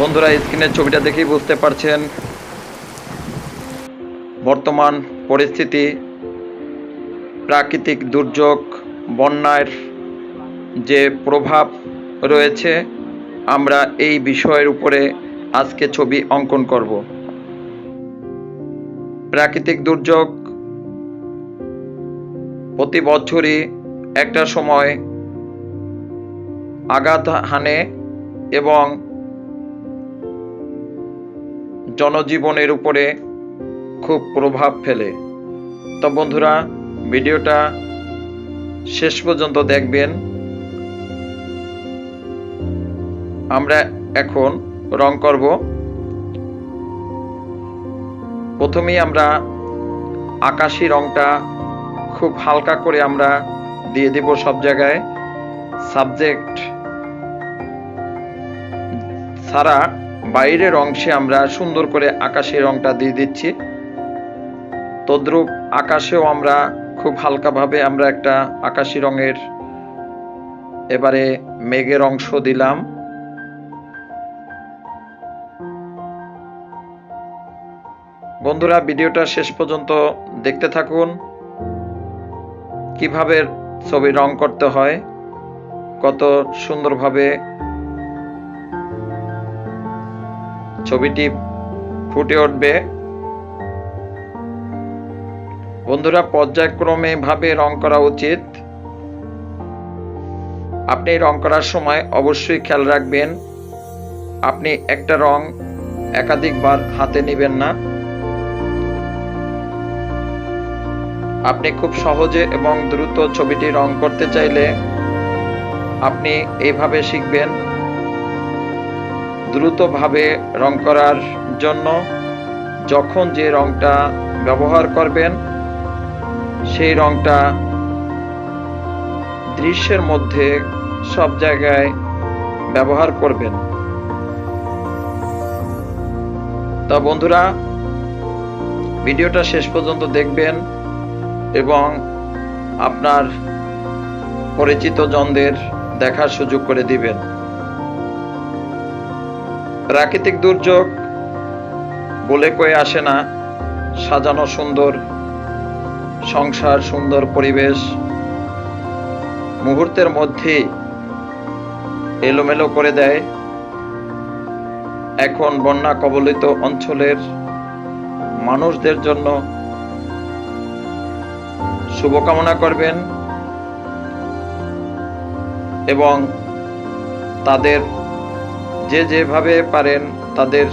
বন্ধুরা, স্ক্রিনের ছবিটা দেখেই বুঝতে পারছেন বর্তমান পরিস্থিতি। প্রাকৃতিক দুর্যোগ, বন্যার যে প্রভাব রয়েছে, আমরা এই বিষয়ের উপরে আজকে ছবি অঙ্কন করব। প্রাকৃতিক দুর্যোগ প্রতি বছরই একটা সময় আঘাত হানে এবং জনজীবনের উপরে খুব প্রভাব ফেলে। তো বন্ধুরা, ভিডিওটা শেষ পর্যন্ত দেখবেন। আমরা এখন রং করব। প্রথমেই আমরা আকাশি রংটা খুব হালকা করে আমরা দিয়ে দেব সব জায়গায়। সাবজেক্ট ছাড়া বাইরের অংশে আমরা সুন্দর করে আকাশি রংটা দিয়ে দিচ্ছি। তদ্রুপ আকাশেও আমরা খুব হালকাভাবে আমরা একটা আকাশি রঙের এবারে মেঘের অংশ দিলাম। বন্ধুরা, ভিডিওটা শেষ পর্যন্ত দেখতে থাকুন। কীভাবে ছবি রং করতে হয়, কত সুন্দরভাবে ছবিটি ফুটে উঠবে। বন্ধুরা, পর্যায়ক্রমে ভাবে রং করা উচিত। আপনি রং করার সময় অবশ্যই খেয়াল রাখবেন, আপনি একটা রং একাধিকবার হাতে নেবেন না। আপনি খুব সহজে এবং দ্রুত ছবিটি রং করতে চাইলে আপনি এইভাবে শিখবেন দ্রুতভাবে রং করার জন্য যখন যে রংটা ব্যবহার করবেন, সেই রংটা দৃশ্যের মধ্যে সব জায়গায় ব্যবহার করবেন। তা বন্ধুরা, ভিডিওটা শেষ পর্যন্ত দেখবেন এবং আপনার পরিচিত জনদের দেখার সুযোগ করে দিবেন। প্রাকৃতিক দুর্যোগ বলে কয়ে আসে না। সাজানো সুন্দর, সংসার সুন্দর পরিবেশ। মুহূর্তের মধ্যে এলোমেলো করে দেয়। এখন বন্যা কবলিত অঞ্চলের মানুষদের জন্য শুভকামনা করবেন এবং তাদের যে যেভাবে পারেন তাদের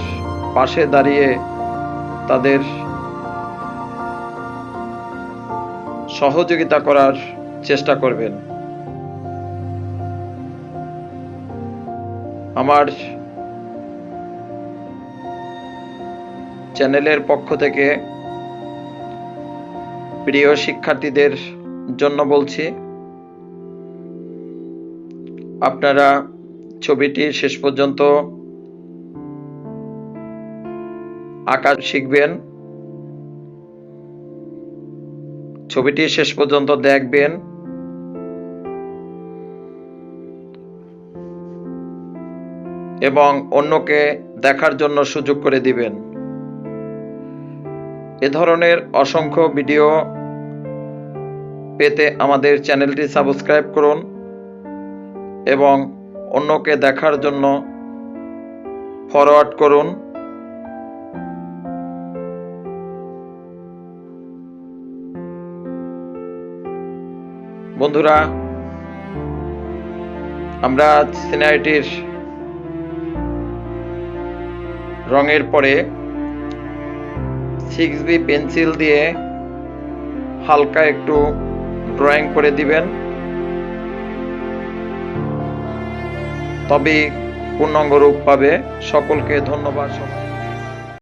পাশে দাঁড়িয়ে তাদের সহযোগিতা করার চেষ্টা করবেন। আমার চ্যানেলের পক্ষ থেকে প্রিয় শিক্ষার্থীদের জন্য বলছি, আপনারা ছবিটি শেষ পর্যন্ত আঁকা শিখবেন। ছবিটি শেষ পর্যন্ত দেখবেন। এবং অন্যকে দেখার জন্য সুযোগ করে দিবেন। এ ধরনের অসংখ্য ভিডিও পেতে আমাদের চ্যানেলটি সাবস্ক্রাইব করুন এবং অন্যকে দেখার জন্য ফরওয়ার্ড করুন। বন্ধুরা, আমরা সিনারিটির রঙের পরে সিক্স বি পেন্সিল দিয়ে হালকা একটু ড্রয়িং করে দিবেন। তবে পূর্ণাঙ্গ রূপ পাবে। সকলকে ধন্যবাদ